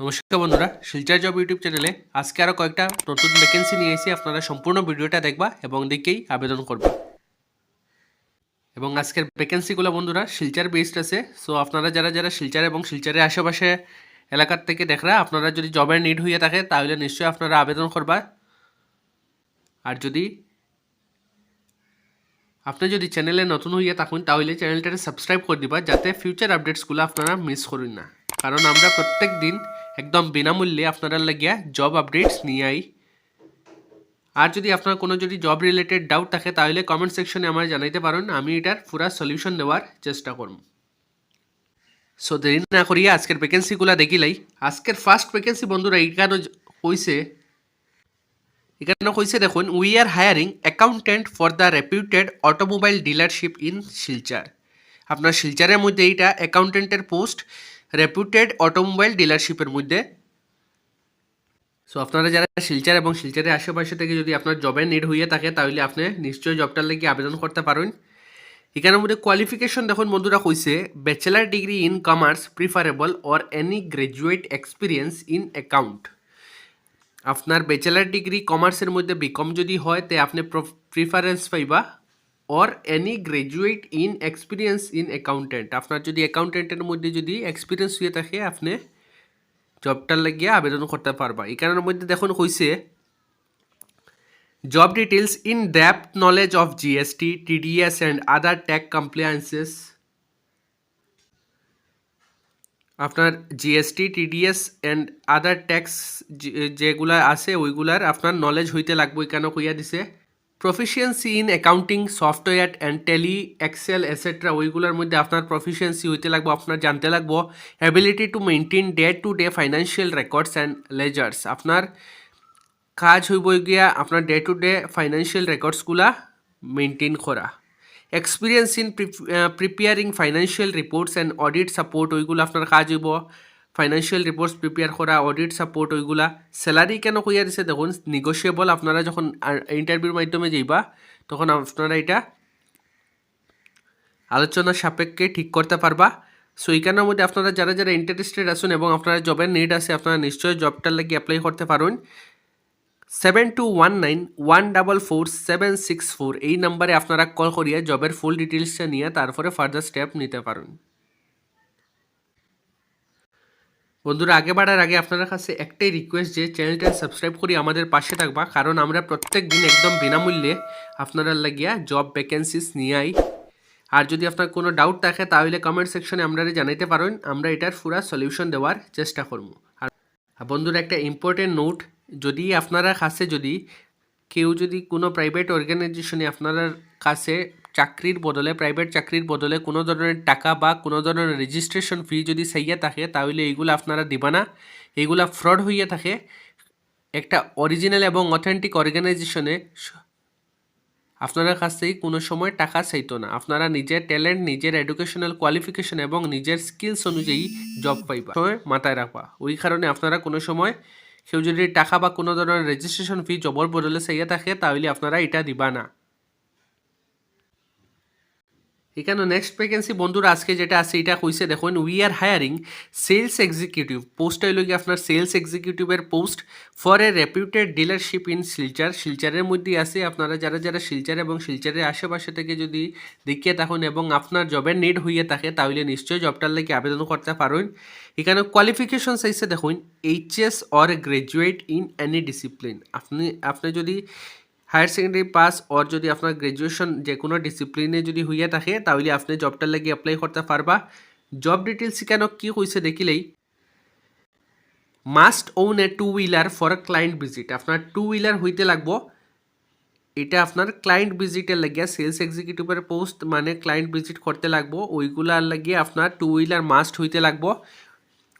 নমস্কার বন্ধুরা, Silchar job YouTube চ্যানেলে আজকে আরও কয়েকটা নতুন ভ্যাকেন্সি নিয়ে এসে আপনারা সম্পূর্ণ ভিডিওটা দেখবা এবং দেখেই আবেদন করবা। এবং আজকের ভ্যাকেন্সিগুলো বন্ধুরা শিলচার বেসড আছে সো আপনারা যারা যারা শিলচার এবং শিলচারের আশেপাশে এলাকার থেকে দেখরা, আপনারা যদি জবের নিড হয়ে থাকে, তাহলে নিশ্চয়ই আপনারা আবেদন করবা। আর যদি আপনি যদি চ্যানেলে নতুন হইয়া থাকুন, তাহলে চ্যানেলটাকে সাবস্ক্রাইব করে দিবা, যাতে ফিউচার আপডেটসগুলো আপনারা মিস করুন না। কারণ আমরা প্রত্যেক দিন একদম বিনামূল্যে আপনারা লাগিয়া জব আপডেটস নিয়ে আই। আর যদি আপনার কোনো যদি জব রিলেটেড ডাউট থাকে, তাহলে কমেন্ট সেকশনে আমার জানাইতে পারেন। আমি এটার পুরা সলিউশন দেওয়ার চেষ্টা করব। সো দেরি না করিয়া আজকের ভ্যাকেন্সিগুলো দেখিলাই আজকের ফার্স্ট ভ্যাকেন্সি বন্ধুরা এইখানে কইছে এখানে কইছে দেখুন we are hiring accountant for the reputed automobile dealership in Silchar আপনার শিলচারের মধ্যে এইটা অ্যাকাউন্টেন্টের পোস্ট রেপুটেড অটোমোবাইল ডিলারশিপের মধ্যে। সো আপনারা যারা শিলচার এবং শিলচারের আশেপাশে থেকে যদি আপনার জবের নিড হইয়া থাকে, তাহলে আপনি নিশ্চয়ই জবটার লাগি আবেদন করতে পারেন। এখানের মধ্যে কোয়ালিফিকেশন দেখুন বন্ধুরা কইছে bachelor degree in commerce preferably or any graduate experience in account আপনার ব্যাচেলার ডিগ্রি কমার্সের মধ্যে বিকম যদি হয়, তে আপনি প্রিফারেন্স পাইবা। Or any graduate in experience in accountant আপনার যদি অ্যাকাউন্টেন্টের মধ্যে যদি এক্সপিরিয়েন্স হয়ে থাকে, আপনি জবটার লাগিয়ে আবেদন করতে পারবা। এখানের মধ্যে দেখুন কইছে job details in depth knowledge of GST TDS and other tax compliances আপনার GST TDS and other tax যেগুলা আছে, ওইগুলার আপনার নলেজ হইতে লাগবে কেন কইয়া দিছে। Proficiency in accounting software and Tally excel etcetera ওইগুলোর মধ্যে আপনার প্রফিসিয়েন্সি হইতে লাগবো, আপনার জানতে লাগবো ability to maintain day to day financial records and ledgers আপনার কাজ হইব গিয়া আপনার ডে টু ডে ফাইন্যান্সিয়াল রেকর্ডসগুলা মেনটেন করা experience in preparing financial reports and audit support ওইগুলো আপনার কাজ হইব। ফাইন্যান্সিয়াল রিপোর্টস প্রিপেয়ার করা অডিট সাপোর্ট ওইগুলা স্যালারি কেন কইয়া দিছে? দেখুন নিগোসিয়েবল আপনারা যখন ইন্টারভিউর মাধ্যমে যাইবা, তখন আপনারা এটা আলোচনার সাপেক্ষে ঠিক করতে পারবা। সো এইখানের মধ্যে আপনারা যারা যারা ইন্টারেস্টেড আছেন এবং আপনারা জবের নিড আছে, আপনারা নিশ্চয়ই জবটার লাগি অ্যাপ্লাই করতে পারেন। Seven two one nine one double four seven six four এই নাম্বারে আপনারা কল করিয়া জবের ফুল ডিটেলসটা নিয়ে তারপরে ফার্দার স্টেপ নিতে পারেন। বন্ধুরা, আগে বাড়ার আগে আপনার কাছে একটাই রিকোয়েস্ট যে চ্যানেলটা সাবস্ক্রাইব করি আমাদের পাশে থাকবা, কারণ আমরা প্রত্যেক দিন একদম বিনামূল্যে আপনারা লাগিয়া জব ভ্যাকেন্সিস নিয়ে আই। আর যদি আপনার কোনো ডাউট থাকে, তাহলে কমেন্ট সেকশনে আমরা জানাইতে পারেন, আমরা এটার পুরা সলিউশন দেওয়ার চেষ্টা করব। আর আর বন্ধুরা, একটা ইম্পর্টেন্ট নোট যদি আপনারা কাছে যদি, কেউ যদি কোনো প্রাইভেট অর্গানাইজেশনে আপনার কাছে চাকরির বদলে প্রাইভেট চাকরির বদলে কোনো ধরনের টাকা বা কোনো ধরনের রেজিস্ট্রেশন ফি যদি চাইয়া থাকে, তাহলে এইগুলো আপনারা দিবা না। এইগুলা ফ্রড হইয়া থাকে। একটা অরিজিনাল এবং অথেন্টিক অর্গানাইজেশনে আপনারা কাছ থেকে কোনো সময় টাকা চাইতো না। আপনারা নিজের ট্যালেন্ট নিজের এডুকেশনাল কোয়ালিফিকেশন এবং নিজের স্কিলস অনুযায়ী জব পাইবা। সময় মাথায় রাখবা। ওই কারণে আপনারা কোনো সময় কেউ যদি টাকা বা কোনো ধরনের রেজিস্ট্রেশন ফি জবর বদলে চাইয়া থাকে, তাহলে আপনারা এটা দিবা না। এখানে নেক্সট ভ্যাকেন্সি বন্ধুরা আজকে যেটা আছে, এটা কইছে দেখুন we are hiring sales executive post হইল গিয়ে আপনার sales এক্সিকিউটিভের post for a reputed dealership in Silchar শিলচারের মধ্যে আছে, আপনারা যারা যারা শিলচার এবং শিলচারের আশেপাশে থেকে যদি দেখিয়ে থাকুন এবং আপনার জবের নিড হইয়ে থাকে, তাহলে নিশ্চয়ই জবটার লাগে আবেদন করতে পারেন। এখানে কোয়ালিফিকেশন চাইছে দেখুন HS or graduate in any discipline আপনি আপনি যদি হায়ার সেকেন্ডারি পাস ওর যদি আপনার গ্র্যাজুয়েশন যে কোনো ডিসিপ্লিনে যদি হইয়া থাকে, তাহলে আপনি জবটার লাগি অ্যাপ্লাই করতে পারবা। জব ডিটেলস কেন কি কইছে দেখিলেই must own a two wheeler for client visit আপনার টু হুইলার হইতে লাগবো, এটা আপনার ক্লায়েন্ট ভিজিটের লাগিয়া সেলস এক্সিকিউটিভের পোস্ট মানে ক্লায়েন্ট ভিজিট করতে লাগবো। ওইগুলার লাগিয়ে আপনার টু হুইলার মাস্ট হইতে লাগবো।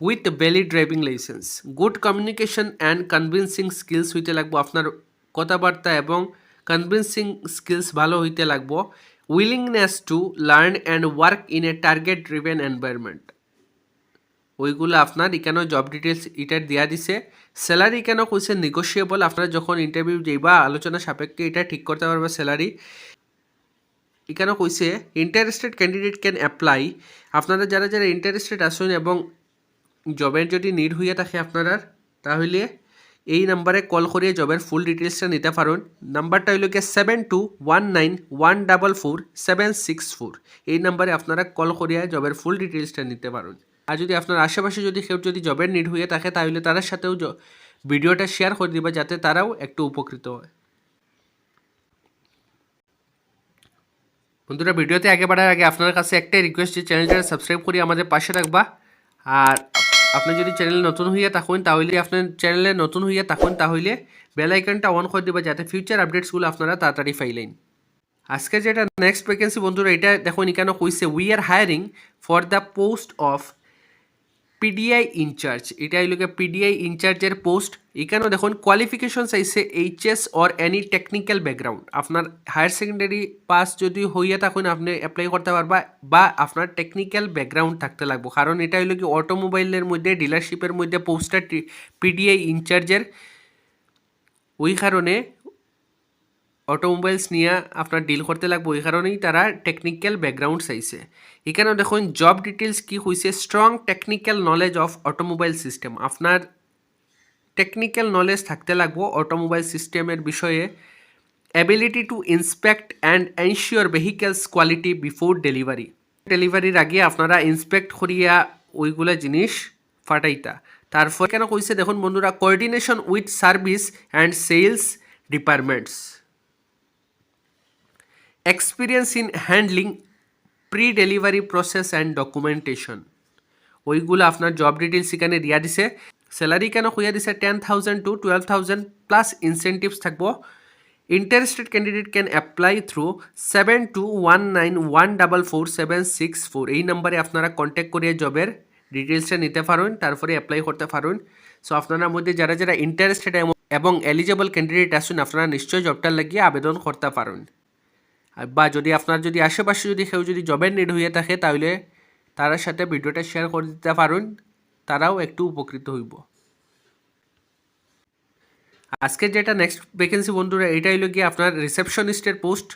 With valid driving licence good communication and convincing skills হইতে লাগবো। আপনার কথাবার্তা এবং কনভিন্সিং স্কিলস ভালো হইতে লাগব। Willingness to learn and work in a target driven environment ওইগুলো আপনার এখানেও জব ডিটেলস এটার দেওয়া দিছে। স্যালারি কেন কইছে? নেগোসিয়েবল আপনারা যখন ইন্টারভিউ যাইবা আলোচনা সাপেক্ষে এটা ঠিক করতে পারবে স্যালারি এখানে কইছে ইন্টারেস্টেড ক্যান্ডিডেট ক্যান অ্যাপ্লাই আপনারা যারা যারা ইন্টারেস্টেড আসুন এবং জবের যদি নিড হইয়া থাকে আপনার তাহলে এই নাম্বারে কল করিয়ে জবের ফুল ডিটেলসটা নিতে পারেন। নাম্বারটা হইল গিয়ে seven two one nine one double four seven six four এই নাম্বারে আপনারা কল করিয়া জবের ফুল ডিটেলসটা নিতে পারেন। আর যদি আপনার আশেপাশে যদি কেউ যদি জবের নিড হয়ে থাকে, তাহলে তার সাথেও ভিডিওটা শেয়ার করে দিবা যাতে তারাও একটু উপকৃত হয়। বন্ধুরা ভিডিওতে আগে বাড়ার আগে আপনার কাছে একটাই রিকোয়েস্ট যে চ্যানেলটা সাবস্ক্রাইব করে আমাদের পাশে রাখবা। আর আপনি যদি চ্যানেল নতুন হইয়া থাকুন, তাহলে আপনার চ্যানেলে নতুন হইয়া থাকুন, তাহলে বেল আইকনটা অন করে দিবা যাতে ফিউচার আপডেটসগুলো আপনারা তাড়াতাড়ি পাইলেন। আজকে যেটা নেক্সট ভ্যাকেন্সি বন্ধুরা, এটা দেখুন এখানে কইছে we are hiring for the post of PDI incharge এটা হইল হইলকে পিডিআই ইনচার্জের পোস্ট এখানেও দেখুন কোয়ালিফিকেশন চাইছে HS or any technical background আপনার হায়ার সেকেন্ডারি পাস যদি হইয়া থাকুন, আপনি অ্যাপ্লাই করতে পারবা বা আপনার টেকনিক্যাল ব্যাকগ্রাউন্ড থাকতে লাগবে। কারণ এটা হইল কি অটোমোবাইলের মধ্যে ডিলারশিপের মধ্যে পোস্টার পিডিআই ইনচার্জের ওই কারণে অটোমোবাইলস নিয়ে আপনার ডিল করতে লাগবে ওই কারণেই তারা টেকনিক্যাল ব্যাকগ্রাউন্ড চাইছে। এখানে দেখুন জব ডিটেলস কি হয়েছে strong technical knowledge of automobile system আপনার টেকনিক্যাল নলেজ থাকতে লাগবো অটোমোবাইল সিস্টেমের বিষয়ে। Ability to inspect and ensure vehicles quality before delivery ডেলিভারির আগে আপনারা ইন্সপেক্ট করিয়া ওইগুলা জিনিস ফাটাইতা। তারপর কেন কইছে? দেখুন বন্ধুরা coordination with service and sales departments experience in handling pre delivery process and documentation ওইগুলো আপনার জব ডিটেলস এখানে দিয়া দিছে। স্যালারি কেন কইয়া দিছে? Ten thousand to twelve thousand plus incentives থাকব। Interested candidate can apply through seven two one nine one double four seven six four এই নাম্বারে আপনারা কন্ট্যাক্ট করিয়ে জবের ডিটেলসটা নিতে পারেন, তারপরে অ্যাপ্লাই করতে পারেন। সো আপনার মধ্যে যারা যারা ইন্টারেস্টেড এবং এলিজেবল ক্যান্ডিডেট আসুন, আপনারা নিশ্চয়ই জবটার লাগিয়ে আবেদন করতে পারেন। বা যদি আপনার যদি আশেপাশে যদি কেউ যদি জবের নিড হয়ে থাকে, তাহলে তার সাথে ভিডিওটা শেয়ার করে দিতে পারুন। তারাও একটু উপকৃত হইব। আজকে যেটা নেক্সট ভ্যাকেন্সি বন্ধুরা এটা হইল গিয়ে আপনার রিসেপশনিস্টের পোস্ট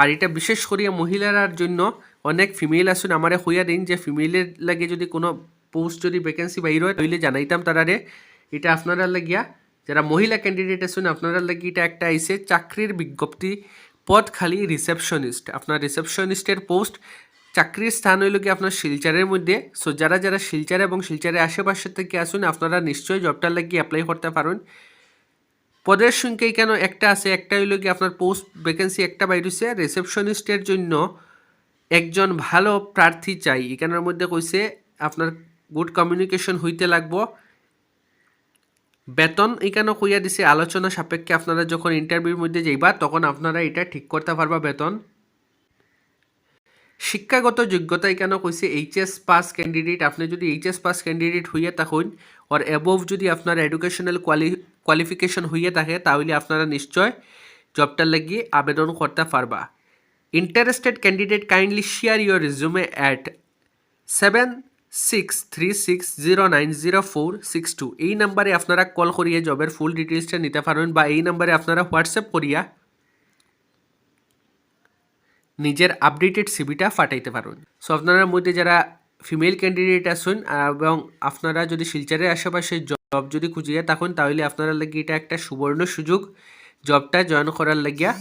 আর এটা বিশেষ করিয়া মহিলার জন্য অনেক ফিমেল আসুন আমারে হইয়া দিন যে ফিমেলের লাগে যদি কোনো পোস্ট যদি ভ্যাকেন্সি বাইর হয়, তাহলে জানাইতাম তারারে। এটা আপনারা লাগিয়া, যারা মহিলা ক্যান্ডিডেট আসুন আপনারা লাগি এটা একটা আইসে চাকরির বিজ্ঞপ্তি পদ খালি রিসেপশনিস্ট আপনার রিসেপশনিস্টের পোস্ট চাকরির স্থান হইল কি আপনার শিলচারের মধ্যে। সো যারা যারা শিলচার এবং শিলচারের আশেপাশে থেকে আসুন, আপনারা নিশ্চয়ই জবটার লাগিয়ে অ্যাপ্লাই করতে পারেন। পদের সংখ্যাই কেন একটা আছে? একটা হইল কি আপনার পোস্ট ভ্যাকেন্সি একটা বাইরেছে। রিসেপশনিস্টের জন্য একজন ভালো প্রার্থী চাই। এখানের মধ্যে কইছে, আপনার গুড কমিউনিকেশন হইতে লাগবো। বেতন এখানে কইয়া দিছে, আলোচনা সাপেক্ষে আপনারা যখন ইন্টারভিউর মধ্যে যাইবা, তখন আপনারা এটা ঠিক করতে পারবা বেতন। শিক্ষাগত যোগ্যতা এখানে কইছে এইচএস পাস ক্যান্ডিডেট আপনি যদি এইচএস পাস ক্যান্ডিডেট হইয়া থাকুন আর অ্যাবভ যদি আপনার এডুকেশনাল কোয়ালি কোয়ালিফিকেশন হইয়া থাকে, তাহলে আপনারা নিশ্চয় জবটার লাগিয়ে আবেদন করতে পারবা। Interested candidate kindly share your resume at seven six three six zero nine zero four six two এই নাম্বারে আপনারা কল করিয়ে জবের ফুল ডিটেলসটা নিতে পারেন বা এই নাম্বারে আপনারা হোয়াটসঅ্যাপ করিয়া নিজের আপডেটেড সিবিটা ফাটাইতে পারেন। সো আপনার মধ্যে যারা ফিমেল ক্যান্ডিডেট আসুন এবং আপনারা যদি শিলচারের আশেপাশে জব যদি খুঁজিয়ে থাকুন, তাহলে আপনারা লাগে এটা একটা সুবর্ণ সুযোগ। জবটা জয়েন করার লাগিয়া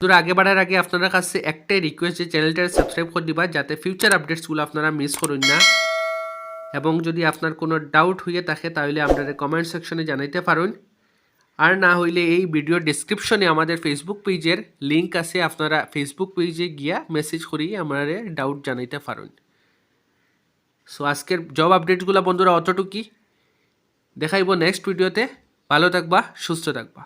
তোর আগে বাড়ার আগে আপনার কাছে একটাই রিকোয়েস্ট যে চ্যানেলটা সাবস্ক্রাইব করে দিবা, যাতে ফিউচার আপডেটসগুলো আপনারা মিস করুন না। এবং যদি আপনার কোনো ডাউট হইয়ে থাকে, তাহলে আপনারা কমেন্ট সেকশনে জানাইতে পারুন। আর না হইলে এই ভিডিও ডিসক্রিপশনে আমাদের ফেসবুক পেজের লিঙ্ক আছে, আপনারা ফেসবুক পেজে গিয়া মেসেজ করিয়ে আমাদের ডাউট জানাইতে পারেন। সো আজকের জব আপডেটগুলো বন্ধুরা অতটুকুই। দেখাইব নেক্সট ভিডিওতে ভালো থাকবা, সুস্থ থাকবা।